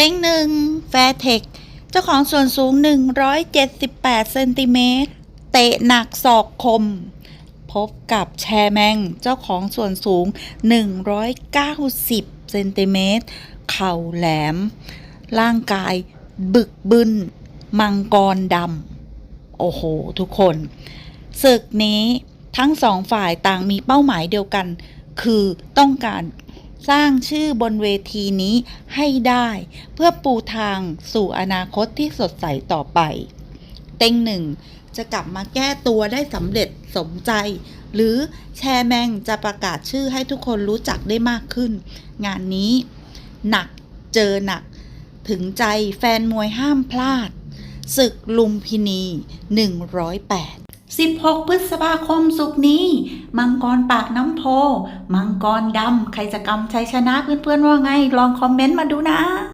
เต็งหนึ่งแฟเทค เจ้าของส่วนสูง 178 เซนติเมตร เตะหนักศอกคม พบกับแชร์แมง เจ้าของส่วนสูง 190 เซนติเมตร เข่าแหลม ร่างกายบึกบึน มังกรดำ โอ้โห ทุกคน ศึกนี้ทั้งสองฝ่ายต่างมีเป้าหมายเดียวกัน คือต้องการ สร้างชื่อบนเวทีนี้ให้ได้ เพื่อปูทางสู่อนาคตที่สดใสต่อไป เต็งหนึ่งจะกลับมาแก้ตัวได้สำเร็จสมใจ หรือแชร์แมงจะประกาศชื่อให้ทุกคนรู้จักได้มากขึ้น งานนี้ หนักเจอหนัก ถึงใจแฟนมวยห้ามพลาดศึกลุมพินี 108 16 พฤษภาคมสุกร์นี้ มังกรปากน้ำโพ มังกรดำ ใครจะกำชัยชนะเพื่อนๆว่าไง ลองคอมเมนต์มาดูนะ